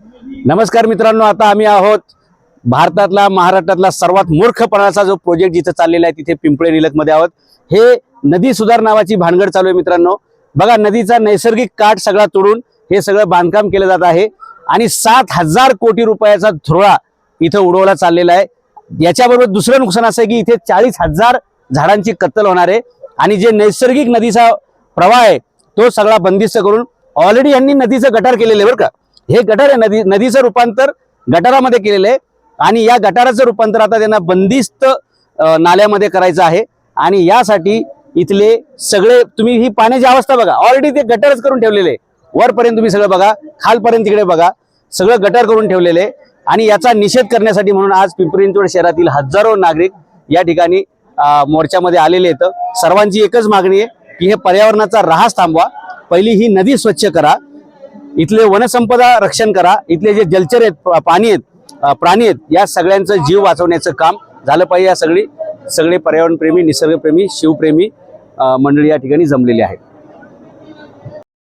नमस्कार मित्रांनो आता आम्ही आहोत भारतातला महाराष्ट्रातला सर्वात मूर्खपणाचा जो प्रोजेक्ट जिथे चाललेला आहे तिथे पिंपळे निलखमध्ये आहोत. हे नदी सुधार नावाची भानगड चालू आहे मित्रांनो. बघा नदीचा नैसर्गिक काठ सगळा तोडून हे सगळं बांधकाम केलं जात आहे. आणि सात हजार कोटी रुपयाचा धुरळा इथं उडवला चाललेला आहे. याच्याबरोबर दुसरं नुकसान असं आहे की इथे चाळीस हजार झाडांची कत्तल होणार आहे. आणि जे नैसर्गिक नदीचा प्रवाह आहे तो सगळा बंदिस्त करून ऑलरेडी यांनी नदीचं गटार केलेलं आहे बरं का. हे गटार आहे नदी नदीचं रूपांतर गटारामध्ये केलेलं आहे. आणि या गटाराचं रूपांतर आता त्यांना बंदिस्त नाल्यामध्ये करायचं आहे. आणि यासाठी इथले सगळे तुम्ही ही पाण्याची अवस्था बघा. ऑलरेडी ते गटारच करून ठेवलेले वरपर्यंत तुम्ही सगळं बघा. खालपर्यंत तिकडे बघा. सगळं गटार करून ठेवलेले आहे. आणि याचा निषेध करण्यासाठी म्हणून आज पिंपरी शहरातील हजारो नागरिक या ठिकाणी मोर्चामध्ये आलेले आहेत. सर्वांची एकच मागणी आहे की हे पर्यावरणाचा ऱ्हास थांबवा. पहिली ही नदी स्वच्छ करा. इथले वनसंपदा रक्षण करा इथले जे जलचर आहेत प- पाणी आहेत प्राणी आहेत या सगळ्यांचं जीव वाचवण्याचं काम झालं पाहिजे या सगळी सगळे पर्यावरणप्रेमी निसर्गप्रेमी शिवप्रेमी मंडळी या ठिकाणी जमलेली आहेत.